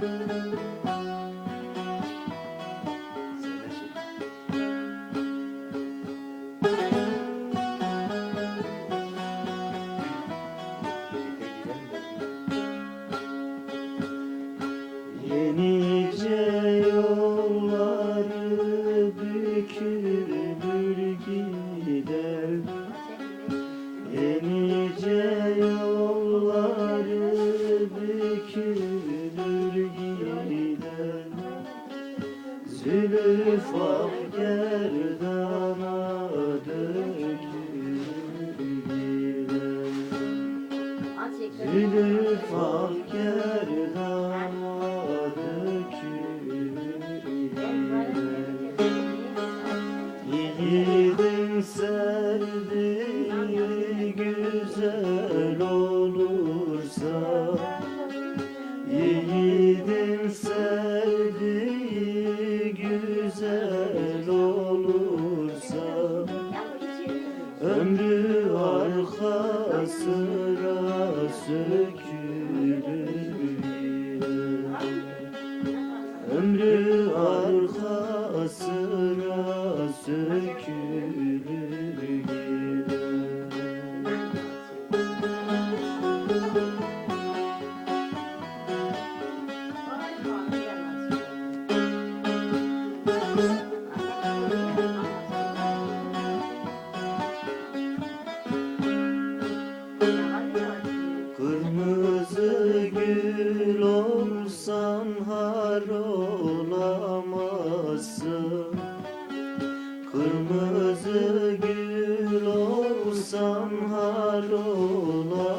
Yeni Zülüf ah gerdana dökülür Zülüf ah gerdana dökülür güzel olamazsın Kırmızı gül olsan har olamazsın.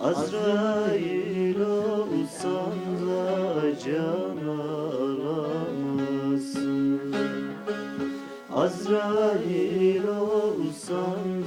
Azrail olsan da can alamazsın. Azrail olsan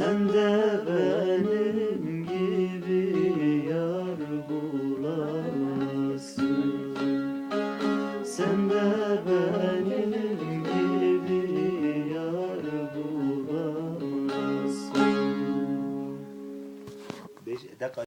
Sen de benim gibi yar bulamazsın. Sen de benim